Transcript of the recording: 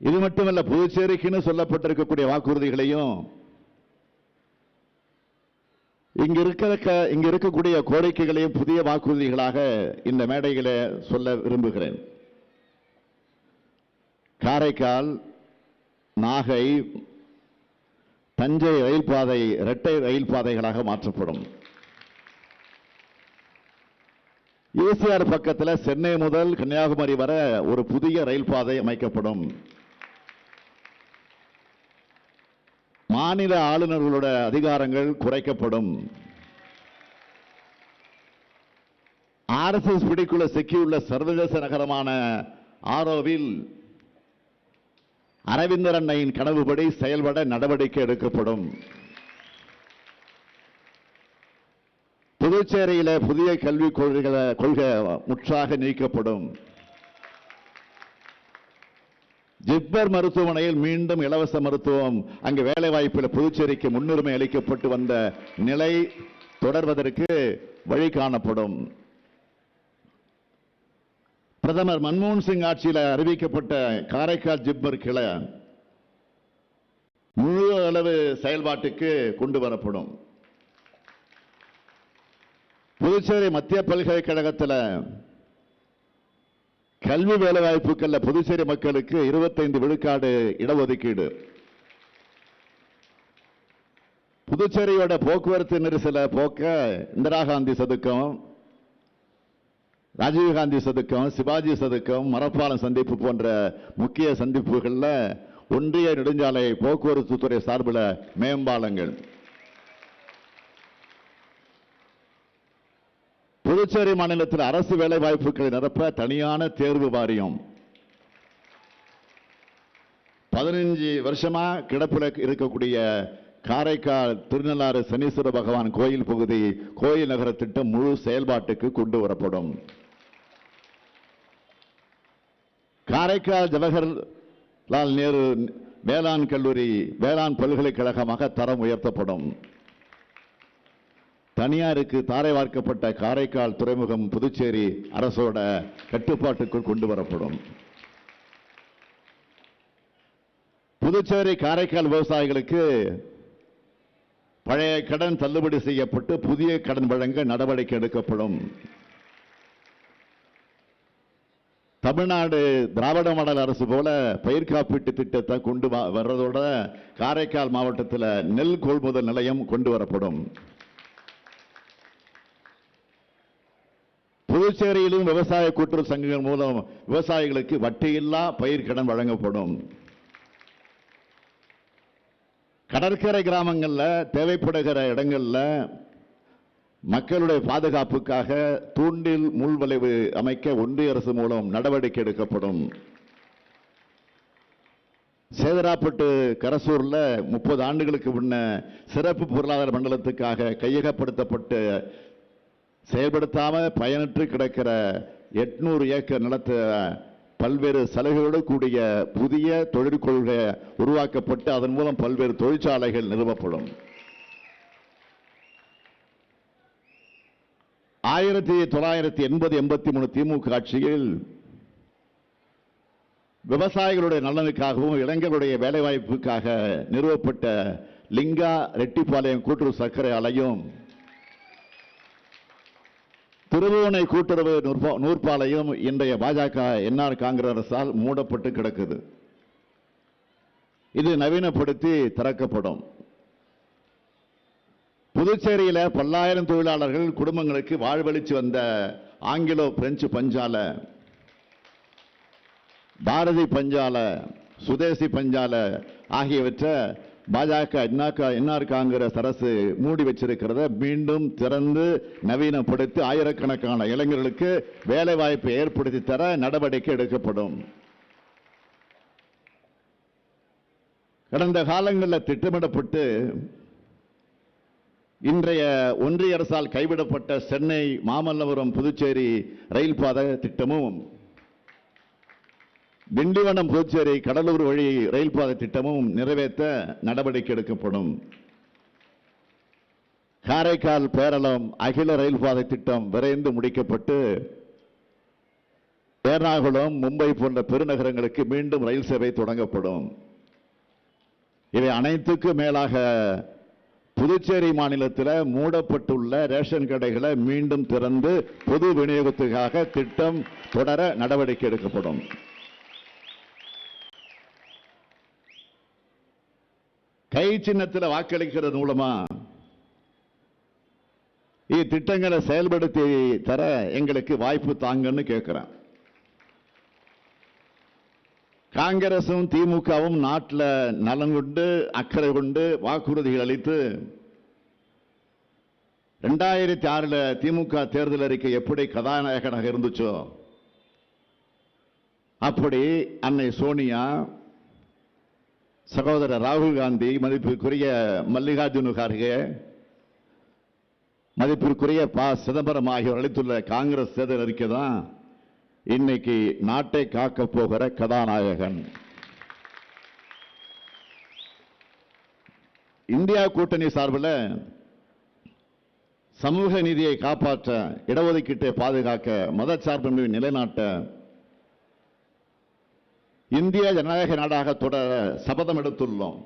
இது மட்டுமல்ல புதுச்சேரிக்குன்னு சொல்லப்பட்டிருக்கக்கூடிய வாக்குறுதிகளையும் இங்க இருக்கிற இங்க இருக்கக்கூடிய கோரிக்கைகளையும் புதிய வாக்குறுதிகளாக இந்த மேடைகளை சொல்ல விரும்புகிறேன். காரைக்கால் நாகை தஞ்சை ரயில் பாதை இரட்டை ரயில் பாதைகளாக மாற்றப்படும். ஈசிஆர் பக்கத்தில் சென்னை முதல் கன்னியாகுமரி வர ஒரு புதிய ரயில் பாதை அமைக்கப்படும். மாநில ஆளுநர்களோட அதிகாரங்கள் குறைக்கப்படும். ஆர்எஸ்எஸ் பிடிக்குள்ள சிக்கியுள்ள சர்வதேச நகரமான ஆரோவில் அரவிந்தர் அன்னையின் கனவுபடி செயல்பட நடவடிக்கை எடுக்கப்படும். புதுச்சேரியில புதிய கல்விக் கொள்கைகளை கொள்கை முற்றாக நீக்கப்படும். ஜிப்மர் மருத்துவமனையில் மீண்டும் இலவச மருத்துவம். அங்கு வேலை வாய்ப்பில் புதுச்சேரிக்கு முன்னுரிமை அளிக்கப்பட்டு வந்த நிலை தொடர்வதற்கு வழி காணப்படும். பிரதமர் மன்மோகன் சிங் ஆட்சியில் அறிவிக்கப்பட்ட காரைக்கால் ஜிப்மர் கிளை முழு அளவு செயல்பாட்டுக்கு கொண்டு வரப்படும். புதுச்சேரி மத்திய பல்கலைக்கழகத்தில் கல்வி வேலைவாய்ப்புகள்ல புதுச்சேரி மக்களுக்கு 25 விழுக்காடு இடஒதுக்கீடு. புதுச்சேரியோட போக்குவரத்து நெரிசலை போக்க இந்திரா காந்தி சதுக்கம் ராஜீவ்காந்தி சதுக்கம் சிவாஜி சதுக்கம் மரப்பாலம் சந்திப்பு போன்ற முக்கிய சந்திப்புகளில் ஒன்றிய நெடுஞ்சாலை போக்குவரத்து துறை சார்பில் மேம்பாலங்கள். புதுச்சேரி மாநிலத்தில் அரசு வேலை வாய்ப்புகளை நிரப்ப தனியான தேர்வு வாரியம். பதினஞ்சு வருஷமா கிடப்பில் இருக்கக்கூடிய காரைக்கால் திருநள்ளாறு சனீஸ்வர பகவான் கோயில் பகுதி கோயில் நகர திட்டம் முழு செயல்பாட்டுக்கு கொண்டு வரப்படும். காரைக்கால் ஜவஹர்லால் நேரு வேளாண் கல்லூரி வேளாண் பல்கலைக்கழகமாக தரம் உயர்த்தப்படும். தனியாருக்கு தாரை வார்க்கப்பட்ட காரைக்கால் துறைமுகம் புதுச்சேரி அரசோட கட்டுப்பாட்டுக்குள் கொண்டு வரப்படும். புதுச்சேரி காரைக்கால் விவசாயிகளுக்கு பழைய கடன் தள்ளுபடி செய்யப்பட்டு புதிய கடன் வழங்க நடவடிக்கை எடுக்கப்படும். தமிழ்நாடு திராவிட மாடல் அரசு போல பயிர் காப்பீட்டு திட்டத்தை கொண்டு வர்றதோட காரைக்கால் மாவட்டத்தில் நெல் கொள்முதல் நிலையம் கொண்டு வரப்படும். புதுச்சேரியிலும் விவசாய கூட்டுறவு சங்கங்கள் மூலம் விவசாயிகளுக்கு வட்டியில்லா பயிர் கடன் வழங்கப்படும். கடற்கரை கிராமங்களில் தேவைப்படுகிற இடங்களில் மக்களுடைய பாதுகாப்புக்காக தூண்டில் முள்வளைவு அமைக்க ஒன்றிய அரசு மூலம் நடவடிக்கை எடுக்கப்படும். சேதராப்பட்டு கரசூரில் முப்பது ஆண்டுகளுக்கு முன்ன சிறப்பு பொருளாதார மண்டலத்துக்காக கையகப்படுத்தப்பட்டு செயல்படுத்தாமல் பயனற்று கிடக்கிற எட்நூறு ஏக்கர் நிலத்தை பல்வேறு சலுகைகளோடு கூடிய புதிய தொழிற்கொள்கை உருவாக்கப்பட்டு அதன் மூலம் பல்வேறு தொழிற்சாலைகள் நிறுவப்படும். ஆயிரத்தி தொள்ளாயிரத்தி எண்பது எண்பத்தி மூணு திமுக ஆட்சியில் விவசாயிகளுடைய நலனுக்காகவும் இளைஞர்களுடைய வேலைவாய்ப்புக்காக நிறுவப்பட்ட லிங்கா ரெட்டிப்பாளையம் கூட்டுறவு சர்க்கரை ஆலையும் திருபுவனை கூட்டுறவு நூற்பா- நூற்பாலையும் இன்றைய பாஜக என்ஆர் காங்கிரஸ் அரசால் மூடப்பட்டு கிடக்குது. இது நவீனப்படுத்தி திறக்கப்படும். புதுச்சேரியில பல்லாயிரம் தொழிலாளர்கள் குடும்பங்களுக்கு வாழ்வளிச்சு வந்த ஆங்கிலோ பிரெஞ்சு பஞ்சால பாரதி பஞ்சால சுதேசி பஞ்சால ஆகியவற்றை பாஜக என்ஆர் காங்கிரஸ் அரசு மூடி வச்சிருக்கிறத மீண்டும் திறந்து நவீனப்படுத்தி ஆயிரக்கணக்கான இளைஞர்களுக்கு வேலைவாய்ப்பை ஏற்படுத்தி தர நடவடிக்கை எடுக்கப்படும். கடந்த காலங்களில் திட்டமிடப்பட்டு இன்றைய ஒன்றிய அரசால் கைவிடப்பட்ட சென்னை மாமல்லபுரம் புதுச்சேரி ரயில் பாதை திட்டமும் திண்டிவனம் புதுச்சேரி கடலூர் வழி ரயில் பாதை திட்டமும் நிறைவேற்ற நடவடிக்கை எடுக்கப்படும். காரைக்கால் பேரளம் அகில ரயில் பாதை திட்டம் விரைந்து முடிக்கப்பட்டு எர்ணாகுளம் மும்பை போன்ற பெருநகரங்களுக்கு மீண்டும் ரயில் சேவை தொடங்கப்படும். இவை அனைத்துக்கும் மேலாக புதுச்சேரி மாநிலத்தில் மூடப்பட்டுள்ள ரேஷன் கடைகளை மீண்டும் திறந்து பொது விநியோகத்துக்காக திட்டம் தொடர நடவடிக்கை எடுக்கப்படும். கை சின்னத்தில் வாக்களிக்கிறது மூலமா இத்திட்டங்களை செயல்படுத்தி தர எங்களுக்கு வாய்ப்பு தாங்கன்னு கேட்கிறேன் காங்கிரசும் திமுகவும் நாட்டில் நலன் கொண்டு அக்கறை கொண்டு வாக்குறுதிகள் அளித்து ரெண்டாயிரத்தி ஆறில் திமுக தேர்தல் அறிக்கை எப்படி கதாநாயகனாக இருந்துச்சோ அப்படி அன்னை சோனியா சகோதரர் ராகுல் காந்தி மதிப்பிற்குரிய மல்லிகார்ஜுன கார்கே மதிப்பிற்குரிய ப. சிதம்பரம் ஆகியோர் அளித்துள்ள காங்கிரஸ் தேர்தல் அறிக்கை தான் இன்னைக்கு நாட்டை காக்க போகிற கதாநாயகன். இந்தியா கூட்டணி சார்பில் சமூக நீதியை காப்பாற்ற இடஒதுக்கீட்டை பாதுகாக்க மதச்சார்பின்மை நிலைநாட்ட இந்திய ஜனநாயக நாடாக தொடர சபதம் எடுத்துள்ளோம்.